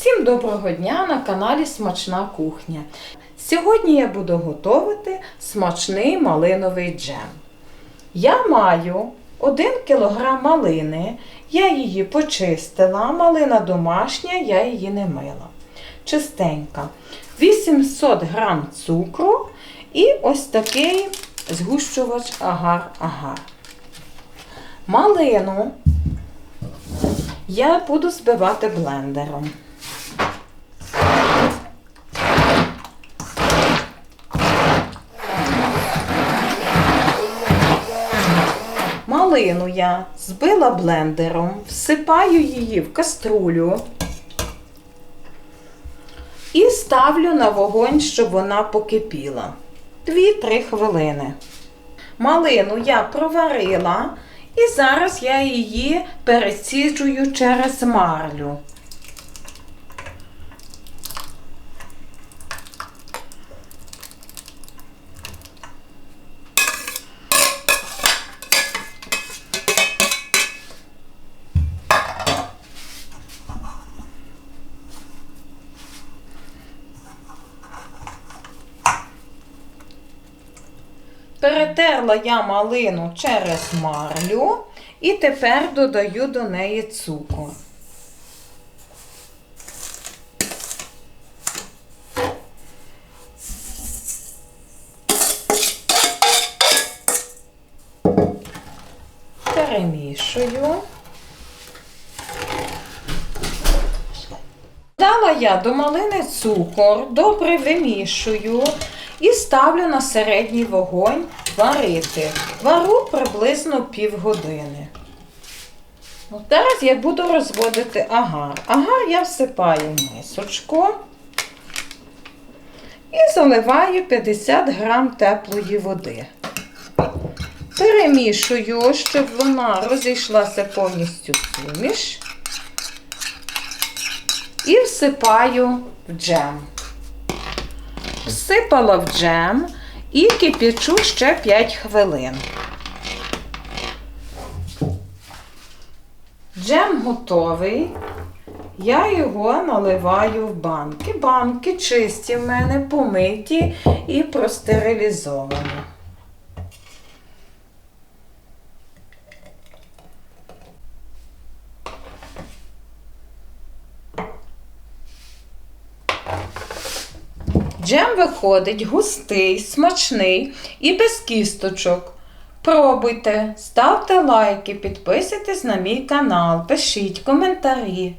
Всім доброго дня на каналі Смачна кухня. Сьогодні я буду готувати смачний малиновий джем. Я маю 1 кг малини, я її почистила, малина домашня, я її не мила. Чистенька. 800 г цукру і ось такий згущувач агар-агар. Малину я буду збивати блендером. Малину я збила блендером, всипаю її в каструлю і ставлю на вогонь, щоб вона покипіла. 2-3 хвилини. Малину я проварила і зараз я її пересіджую через марлю. Перетерла я малину через марлю і тепер додаю до неї цукор. Перемішую. Дала я до малини цукор, добре вимішую і ставлю на середній вогонь варити. Вару приблизно півгодини. От Зараз я буду розводити агар. Агар я всипаю в мисочку і заливаю 50 грам теплої води. Перемішую, щоб вона розійшлася повністю суміш. І всипаю в джем. Всипала в джем і кипячу ще 5 хвилин. Джем готовий. Я його наливаю в банки. Банки чисті в мене, помиті і простерилізовані. Джем виходить густий, смачний і без кісточок. Пробуйте, ставте лайки, підписуйтесь на мій канал, пишіть коментарі.